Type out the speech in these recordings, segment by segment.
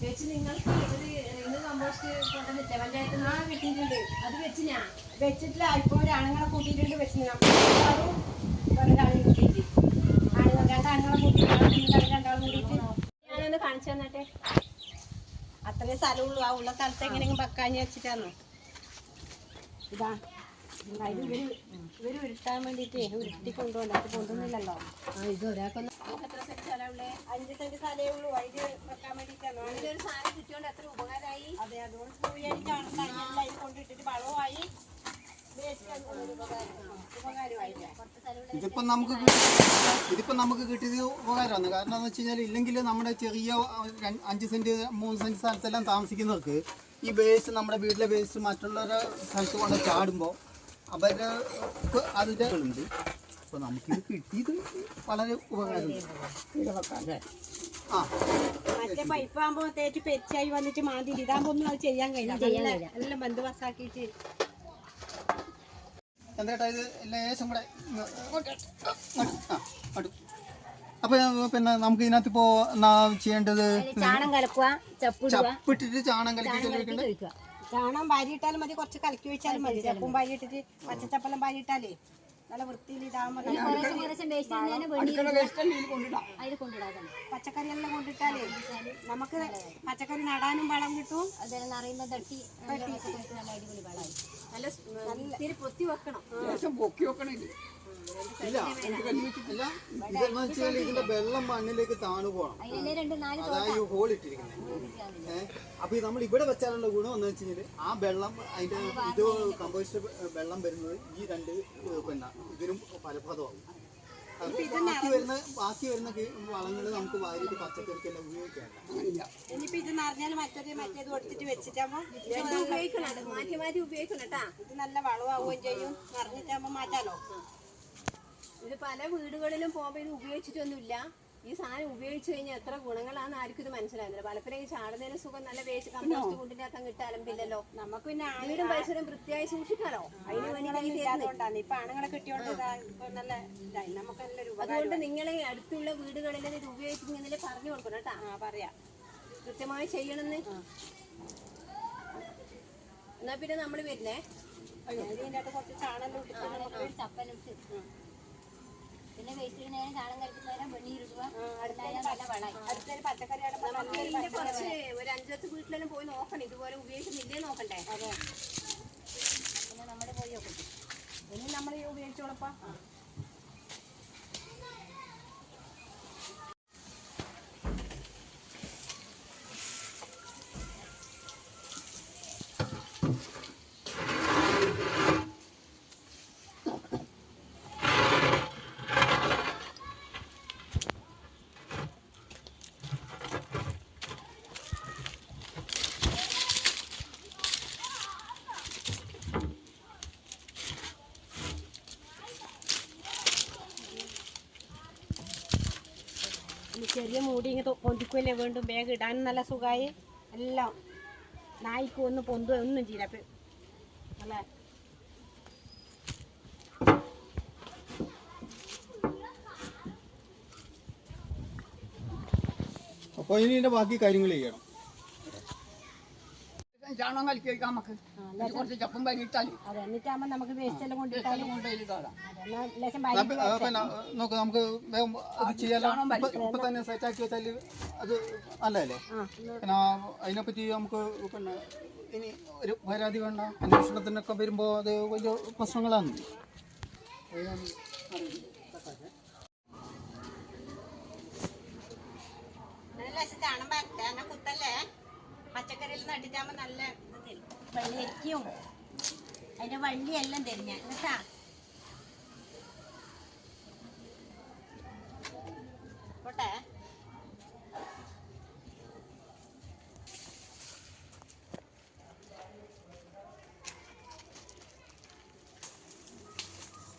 നിങ്ങൾക്ക് ഒരു ഇന്ന് കമ്പോസ്റ്റ് അത് വെച്ച് ഞാൻ. വെച്ചിട്ടില്ല ഇപ്പോൾ ആണുങ്ങളെ കൂട്ടിയിട്ടുണ്ട് വെച്ച് കൂട്ടിയിട്ട് ഞാനൊന്ന് കാണിച്ചു തന്നട്ടെ? അത്രയും സ്ഥലമുള്ളൂ ആ ഉള്ള സ്ഥലത്ത് എങ്ങനെയെങ്കിലും വെക്കാഞ്ഞ് വെച്ചിട്ടാന്നോ? ഇതാ. ഇവർ ഇവർ ഉരുട്ടാൻ വേണ്ടിയിട്ട് ഉരുട്ടി കൊണ്ടുപോകണ്ട അത് കൊണ്ടുവന്നില്ലല്ലോ. ആ ഇത് ഒരാൾക്കൊന്ന് എത്ര സെന്റ് സ്ഥലമുള്ളേ അഞ്ച് സെന്റ് സ്ഥലമേ ഉള്ളൂ. അതിന് വെക്കാൻ വേണ്ടിയിട്ടാണ്. ഒരു സാധനം കിട്ടിയോണ്ട് എത്ര ഉപകാരമായി? അതെ അതുകൊണ്ട് സൂര്യനിക്കാണ് എല്ലാം ഇത് കൊണ്ടിട്ടിട്ട് വളവുമായി. വേസ്റ്റ് ഒരു ഉപകാരം. ഉപകാരമായില്ല കുറച്ച് സ്ഥലമുള്ള ഇതിപ്പോ നമുക്ക് ഇതിപ്പോ നമുക്ക് കിട്ടിയത് ഉപകാരമാണ്. കാരണം എന്ന് വെച്ച് കഴിഞ്ഞാൽ ഇല്ലെങ്കിൽ നമ്മുടെ ചെറിയ അഞ്ച് സെന്റ് മൂന്ന് സെന്റ് സ്ഥലത്തെല്ലാം താമസിക്കുന്നവർക്ക് ഈ വേസ്റ്റ് നമ്മുടെ വീട്ടിലെ വേസ്റ്റ് മറ്റുള്ളവരുടെ സ്ഥലത്ത് കൊണ്ട് ചാടുമ്പോൾ അവർക്ക് അതിന്റെ ഉണ്ട് അപ്പോൾ നമുക്കിത് കിട്ടിയത് വളരെ ഉപകാരമുണ്ട് ആ. മറ്റേ പൈപ്പ് ആകുമ്പോ തേച്ച് പെരിച്ചായി വന്നിട്ട് മാന്തി ഇതാകുമ്പോ ഒന്നും അത് ചെയ്യാൻ കഴിയില്ല. നല്ല- ബന്ധുവസാക്കിയിട്ട്. എന്താ ഇത്? ലേശം കൂടെ അപ്പൊ പിന്നെ നമുക്ക് ഇതിനകത്ത് ഇപ്പോ ചെയ്യേണ്ടത്? ചാണം കലക്കുക ചപ്പിട്ടിട്ട് ചാണം കലക്കി ചെലവിട്ടുണ്ട് ഭാര്യ ചാണം വാരിയിട്ടാലും മതി കുറച്ച് കലക്കി വെച്ചാലും മതി. ചപ്പും വാരിയിട്ടിട്ട് പച്ചച്ചപ്പെല്ലാം വാരിയിട്ടാലേ നല്ല വൃത്തിയിൽ ഇതാകുമ്പോൾ പച്ചക്കറി എല്ലാം കൊണ്ടിട്ടാലേ നമുക്ക് പച്ചക്കറി നടാനും വളം കിട്ടും. അതെല്ലാം അറിയുന്ന തട്ടി നല്ല അടിപൊളി വളമായി നല്ല സ്- ഇത്തിരി പൊക്കി വെക്കണം ഇല്ല ഇല്ല. ഇതെന്ന് വെച്ചാൽ ഇതിന്റെ വെള്ളം മണ്ണിലേക്ക് താണു പോകണം അതിലെ രണ്ട് നാല് അതായത് ഹോൾ ഇട്ടിരിക്കുന്നത് ഏഹ് അപ്പൊ നമ്മൾ ഇവിടെ വെച്ചാലുള്ള ഗുണം എന്ന് വെച്ച് കഴിഞ്ഞാൽ ആ വെള്ളം അതിന്റെ ഇത് കമ്പോസ്റ്റ് വെള്ളം വരുന്നത് ഈ രണ്ട് പിന്നെ ഇതിനും ഫലപ്രദമാകും. ബാക്കി വരുന്ന ബാക്കി വരുന്ന വളങ്ങൾ നമുക്ക് വാരിയിട്ട് പച്ചക്കറിക്കെല്ലാം ഉപയോഗിക്കാം ഇനിയിപ്പോ ഇത് നിറഞ്ഞാൽ മറ്റൊരു മറ്റേത് കൊടുത്തിട്ട് വെച്ചിട്ടാകുമ്പോ ഉപയോഗിക്കണം. മാറ്റി മാറ്റി ഉപയോഗിക്കണം കേട്ടാ. ഇത് നല്ല വളമാവുകയും ചെയ്യും. നിറഞ്ഞിട്ടാകുമ്പോ മാറ്റാലോ? ഇത് പല വീടുകളിലും പോകുമ്പോൾ ഇത് ഉപയോഗിച്ചിട്ടൊന്നുമില്ല. ഈ സാധനം ഉപയോഗിച്ചു കഴിഞ്ഞാൽ എത്ര ഗുണങ്ങളാണ് ആർക്കും ഇത് മനസ്സിലാകുന്നില്ല പലപ്പോഴും ഈ ചാടുന്നതിന് സുഖം നല്ല വേസ്റ്റ് കമ്പോസ്റ്റ് കൊണ്ടിനകത്ത് അങ്ങ് പിന്നല്ലോ. നമുക്ക് പിന്നെ വീടും പരിസരം വൃത്തിയായി സൂക്ഷിക്കാലോ? അതിന് വേണ്ടി. ഇപ്പൊ ആണുങ്ങളെ കിട്ടിയോണ്ട് നല്ല ഇതായി. നമുക്ക് നല്ലൊരു അതുകൊണ്ട് നിങ്ങളെ അടുത്തുള്ള വീടുകളിൽ ഇത് ഉപയോഗിക്കുന്നതിൽ പറഞ്ഞു കൊടുക്കണം കേട്ടാ. ആ പറയാം. കൃത്യമായി ചെയ്യണമെന്ന്. എന്നാ പിന്നെ നമ്മൾ വരുന്നേ. ഇതിന്റെ അകത്ത് കുറച്ച് ചാണലും ചപ്പലിട്ട് പിന്നെ വേസ്റ്റ് നേരം ചാണം കളിക്കുന്നേരം വെണ്ണീരിടുക അടുത്ത അടുത്തൊരു പച്ചക്കറി ആടുമ്പോൾ നല്ലൊരു ഇതിന്റെ കുറച്ച് ഒരു അഞ്ചത്ത് വീട്ടിലെല്ലാം പോയി നോക്കണം ഇതുപോലെ ഉപയോഗിക്കുന്നില്ലേ നോക്കണ്ടേ? പിന്നെ നമ്മുടെ പോയി ഒക്കെ ഇനി നമ്മൾ ഉപയോഗിച്ചോളപ്പാ. ചെറിയ മൂടി ഇങ്ങനെ പൊന്തിക്കുമല്ലേ വീണ്ടും ബാഗ് ഇടാനും നല്ല സുഖമായി എല്ലാം. നായ്ക്കും ഒന്നും പൊന്തു ഒന്നും ചെയ്യില്ല. അപ്പൊ നല്ല അപ്പോൾ ഇനി ഇതിന്റെ ബാക്കി കാര്യങ്ങൾ ചെയ്യണം. ചാണകം കലക്കി വയ്ക്കാം നമുക്ക്. കുറച്ച് ചപ്പും പരിട്ടാൽ നമുക്ക് പിന്നെ നോക്ക് നമുക്ക് വേഗം അത് ചെയ്യാലോ. ഇപ്പൊ ഇപ്പൊ തന്നെ സെറ്റാക്കി വെച്ചാൽ അത് നല്ലതല്ലേ? പിന്നെ അതിനെപ്പറ്റി നമുക്ക് പിന്നെ ഇനി ഒരു പരാതി വേണ്ട. അന്വേഷണത്തിനൊക്കെ വരുമ്പോൾ അത് വലിയ പ്രശ്നങ്ങളാണ് അത് ഞാൻ അറിയില്ല. നല്ല ലേശം ചാണം പരട്ടെ അങ്ങനെ കുത്തല്ലേ പച്ചക്കറിയിൽ നട്ടിട്ടാകുമ്പോൾ നല്ല ഇത് തരും വെള്ളിയരിക്കും അതിന്റെ വള്ളിയെല്ലാം തരും ഞാൻ. കേട്ടാ? പോട്ടെ.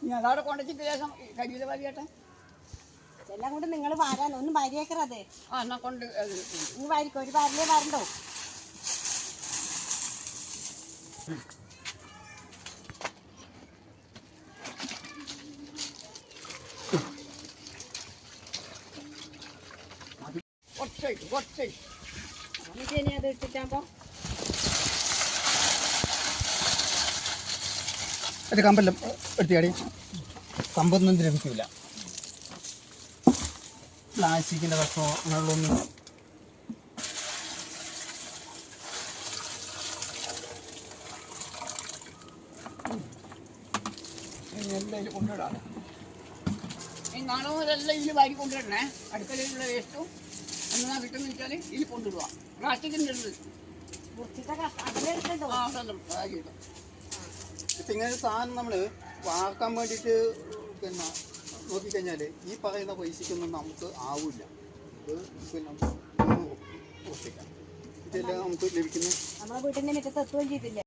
ഇനി അതവിടെ കൊണ്ടുവച്ചിട്ട് ശേഷം കരിയില എല്ലാം കൊണ്ട് നിങ്ങൾ വാരാൻ ഒന്നും വാരിയേക്കറത് ആ എന്നാ കൊണ്ട് വാരിക്കോ? ഒരു വാരിലേ വരണ്ടോ? കുറച്ച് കുറച്ച് എന്നിട്ട് ഇനി അത് ഇട്ടിട്ടാകുമ്പോൾ കമ്പെല്ലാം എടുത്തിയാടി കമ്പൊന്നും ലഭിക്കില്ല പ്ലാസ്റ്റിക്കിന്റെ കഷ്ണമോ അങ്ങനെയുള്ളൊന്നും എല്ലാം ഇതിൽ കൊണ്ടിടാം ഈ നാളെ മുതലെല്ലാം ഇതിൽ വാരി കൊണ്ടിടണേ അടുക്കളയിലുള്ള വേസ്റ്റും എന്നാ കിട്ടുന്ന വെച്ചാൽ ഇതിൽ കൊണ്ടിടുക പ്ലാസ്റ്റിക്കിന്റെ ഉണ്ട് ഇപ്പം ഇങ്ങനെ സാധനം നമ്മൾ വാർക്കാൻ വേണ്ടിട്ട് പിന്നെ നോക്കിക്കഴിഞ്ഞാൽ ഈ പറയുന്ന പൈസയ്ക്കൊന്നും നമുക്ക് ആവില്ല. ഇത് പിന്നെ നൂറ് ഉറുപ്പിക. ഇതെല്ലാം നമുക്ക് ലഭിക്കുന്നു നമ്മുടെ വീട്ടിന്റെ മിറ്റത്ത് എത്തുകയും ചെയ്തില്ലേ?